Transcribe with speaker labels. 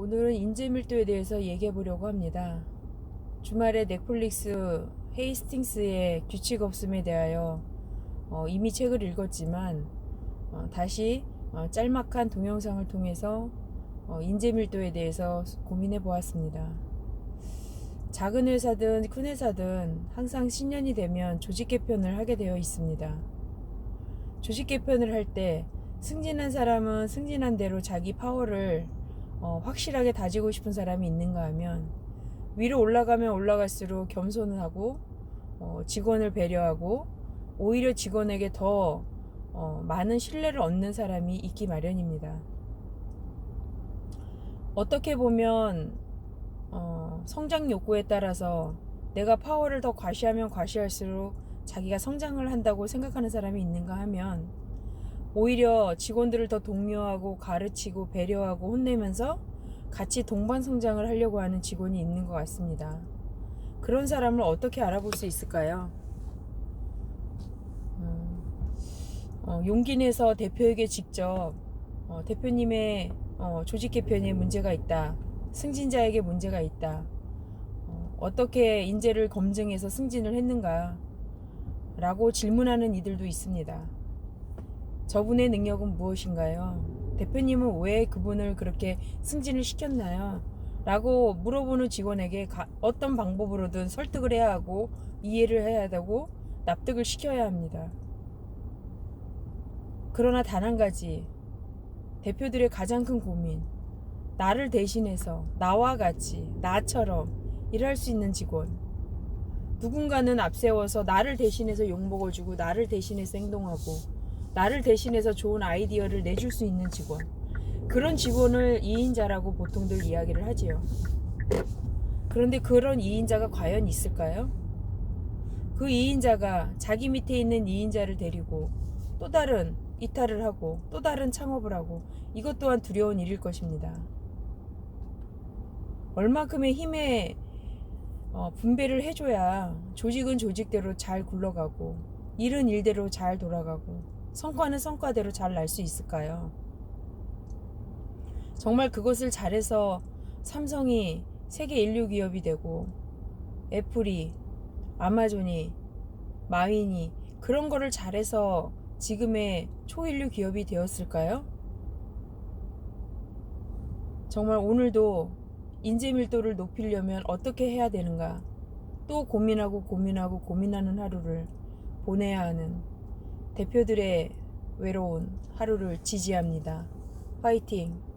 Speaker 1: 오늘은 인재 밀도에 대해서 얘기해 보려고 합니다. 주말에 넷플릭스 헤이스팅스의 규칙 없음에 대하여 어, 이미 책을 읽었지만 어, 다시 어, 짤막한 동영상을 통해서 어, 인재 밀도에 대해서 고민해 보았습니다. 작은 회사든 큰 회사든 항상 신년이 되면 조직 개편을 하게 되어 있습니다. 조직 개편을 할 때 승진한 사람은 승진한 대로 자기 파워를 어, 확실하게 다지고 싶은 사람이 있는가 하면 위로 올라가면 올라갈수록 겸손을 하고 어, 직원을 배려하고 오히려 직원에게 더 어, 많은 신뢰를 얻는 사람이 있기 마련입니다. 어떻게 보면 어, 성장 욕구에 따라서 내가 파워를 더 과시하면 과시할수록 자기가 성장을 한다고 생각하는 사람이 있는가 하면 오히려 직원들을 더 독려하고 가르치고 배려하고 혼내면서 같이 동반 성장을 하려고 하는 직원이 있는 것 같습니다. 그런 사람을 어떻게 알아볼 수 있을까요? 음, 어, 용기 내서 대표에게 직접 어, 대표님의 어, 조직 개편에 문제가 있다. 승진자에게 문제가 있다. 어, 어떻게 인재를 검증해서 승진을 했는가? 라고 질문하는 이들도 있습니다. 저분의 능력은 무엇인가요? 대표님은 왜 그분을 그렇게 승진을 시켰나요? 라고 물어보는 직원에게 가- 어떤 방법으로든 설득을 해야 하고 이해를 해야 되고 납득을 시켜야 합니다. 그러나 단 한 가지 대표들의 가장 큰 고민 나를 대신해서 나와 같이 나처럼 일할 수 있는 직원 누군가는 앞세워서 나를 대신해서 욕먹어주고 나를 대신해서 행동하고 나를 대신해서 좋은 아이디어를 내줄 수 있는 직원 그런 직원을 2인자라고 보통들 이야기를 하지요 그런데 그런 2인자가 과연 있을까요? 그 2인자가 자기 밑에 있는 2인자를 데리고 또 다른 이탈을 하고 또 다른 창업을 하고 이것 또한 두려운 일일 것입니다. 얼마큼의 힘의 어, 분배를 해줘야 조직은 조직대로 잘 굴러가고 일은 일대로 잘 돌아가고 성과는 성과대로 잘 날 수 있을까요? 정말 그것을 잘해서 삼성이 세계 인류 기업이 되고 애플이 아마존이 마윈이 그런 거를 잘해서 지금의 초인류 기업이 되었을까요? 정말 오늘도 인재 밀도를 높이려면 어떻게 해야 되는가? 또 고민하고 고민하고 고민하는 하루를 보내야 하는 대표들의 외로운 하루를 지지합니다. 화이팅!